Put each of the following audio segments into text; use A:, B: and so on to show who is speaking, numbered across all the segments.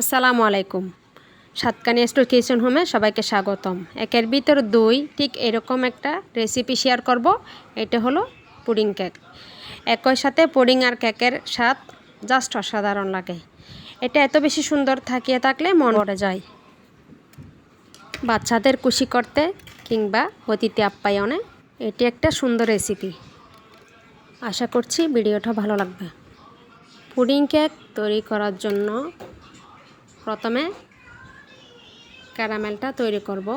A: আসসালামু আলাইকুম। Satkania store kitchen হোমে সবাইকে স্বাগতম। একের ভিতর দুই, ঠিক এরকম একটা রেসিপি শেয়ার করব। এটা হলো পুডিং কেক। একই সাথে পুডিং আর কেকের স্বাদ জাস্ট অসাধারণ লাগে। এটা এত বেশি সুন্দর থাকিয়ে থাকলে মন ভরে যায়। বাচ্চাদের খুশি করতে কিংবা অতিথি আপ্যায়নে এটি একটা সুন্দর রেসিপি আশা করছি ভিডিওটা ভালো লাগবে। পুডিং কেক তৈরি করার জন্য প্রথমে ক্যারামেলটা তৈরি করব।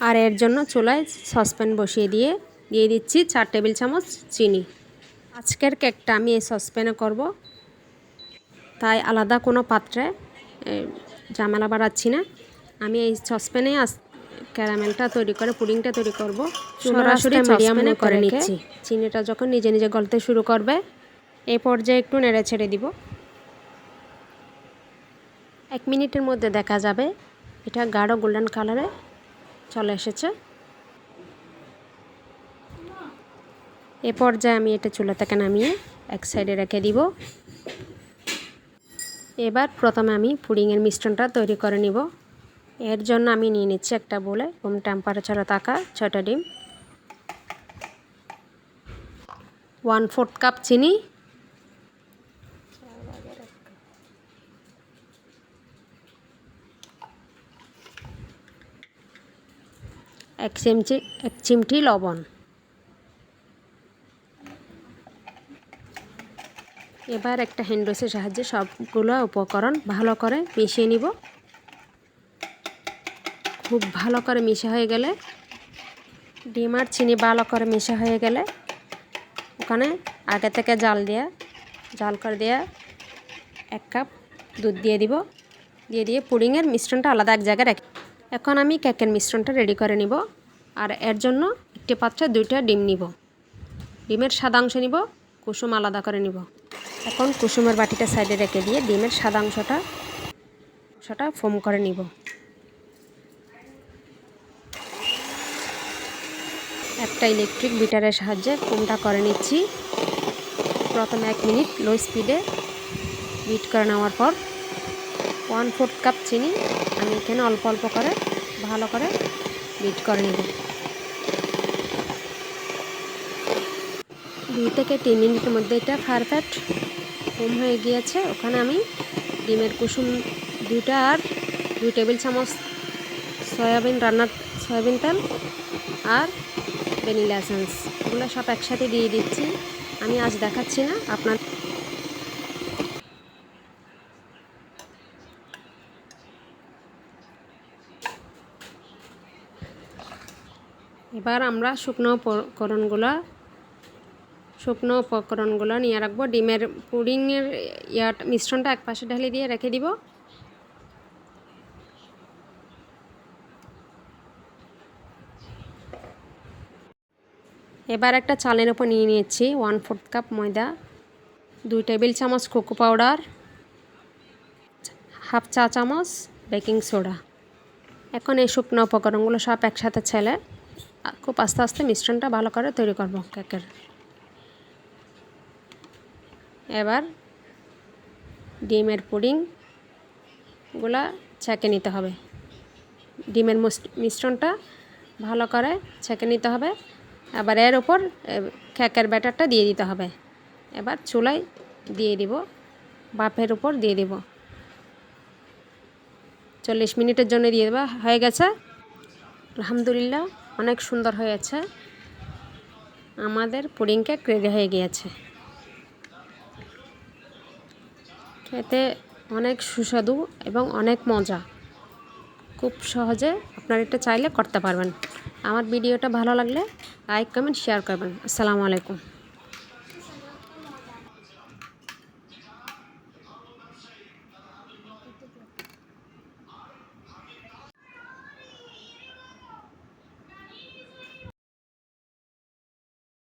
A: আর এর জন্য চুলায় সসপ্যান বসিয়ে দিয়ে দিয়ে দিচ্ছি চার টেবিল চামচ চিনি। আজকের কেকটা আমি এই সসপ্যানে করব। তাই আলাদা কোনো পাত্রে জামেলা বাড়াচ্ছি না। আমি এই সসপ্যানে আস ক্যারামেলটা তৈরি করে পুডিংটা তৈরি করব। সরাসরি মিডিয়ামে করে নিচ্ছি। চিনিটা যখন নিজে নিজে গলতে শুরু করবে এই পর্যায়ে একটু নেড়ে ছেড়ে দিব। এক মিনিটের মধ্যে দেখা যাবে। এটা গাঢ় গোল্ডেন কালারে চলে এসেছে। এ পর্যায়ে আমি এটা চুলা থেকে নামিয়ে এক সাইডে রেখে দিব। এবার প্রথমে আমি পুডিংয়ের মিশ্রণটা তৈরি করে নিব। এর জন্য আমি নিয়ে নিচ্ছি একটা বলে রুম টেম্পারেচারে থাকা ছয়টা ডিম। ওয়ান ফোর্থ কাপ চিনি। এক চিমচি এক চিমটি লবণ। এবার একটা হ্যান্ডওয়াশের সাহায্যে সবগুলো উপকরণ ভালো করে মিশিয়ে নিব। খুব ভালো করে মিশা হয়ে গেলে, ডিম আর চিনি ভালো করে মিশা হয়ে গেলে, ওখানে আগে থেকে জাল দেওয়া জাল করে দেওয়া এক কাপ দুধ দিয়ে দিব। দিয়ে দিয়ে পুডিংয়ের মিশ্রণটা আলাদা এক জায়গায় রাখি এখন আমি কেকের মিশ্রণটা রেডি করে নিব। আর এর জন্য একটি পাত্রে দুইটা ডিম নিব। ডিমের সাদা অংশ নিব, কুসুম আলাদা করে নিব। এখন কুসুমের বাটিটা সাইডে রেখে দিয়ে ডিমের সাদা অংশটা অংশটা ফোম করে নিব। একটা ইলেকট্রিক বিটারের সাহায্যে ফোমটা করে নিচ্ছি। প্রথমে এক মিনিট লো স্পিডে বিট করে নেওয়ার পর ওয়ান ফোর্থ কাপ চিনি আমি এখানে অল্প অল্প করে, ভালো করে বিট করে নেব। দুই থেকে তিন মিনিটের মধ্যে এটা পারফেক্ট কম হয়ে গিয়েছে। ওখানে আমি ডিমের কুসুম দুইটা আর দুই টেবিল চামচ সয়াবিন রান্নার সয়াবিন তেল আর ভ্যানিলা এসেন্স। এগুলো সব একসাথে দিয়ে দিচ্ছি। আমি আজ দেখাচ্ছি না, আপনার এবার আমরা শুকনো উপকরণগুলো শুকনো উপকরণগুলো নিয়ে রাখব। ডিমের পুডিংয়ের ইয়াট মিশ্রণটা এক পাশে ঢালি দিয়ে রেখে দিব। এবার একটা চালের উপর নিয়ে নিয়েছি ওয়ান ফোর্থ কাপ ময়দা, দুই টেবিল চামচ কোকো পাউডার হাফ চা চামচ বেকিং সোডা এখন এই শুকনো উপকরণগুলো সব একসাথে ছেলে। খুব আস্তে আস্তে মিশ্রণটা ভালো করে তৈরি করব কেকের। এবার ডিমের পুডিংগুলা ছেঁকে নিতে হবে। ডিমের মিশ্রণটা ভালো করে ছেঁকে নিতে হবে। এবার এর ওপর কেকের ব্যাটারটা দিয়ে দিতে হবে। এবার চুলায় দিয়ে দিব, বাফের উপর দিয়ে দিব। চল্লিশ মিনিটের জন্য দিয়ে দেওয়া হয়ে গেছে। আলহামদুলিল্লাহ। অনেক সুন্দর হয়েছে। আমাদের পুডিং কেক রেডি হয়ে গিয়েছে। খেতে অনেক সুস্বাদু এবং অনেক মজা। খুব সহজে আপনারা এটা চাইলে করতে পারবেন। আমার ভিডিওটা ভালো লাগলে লাইক কমেন্ট শেয়ার করবেন। আসসালামু আলাইকুম।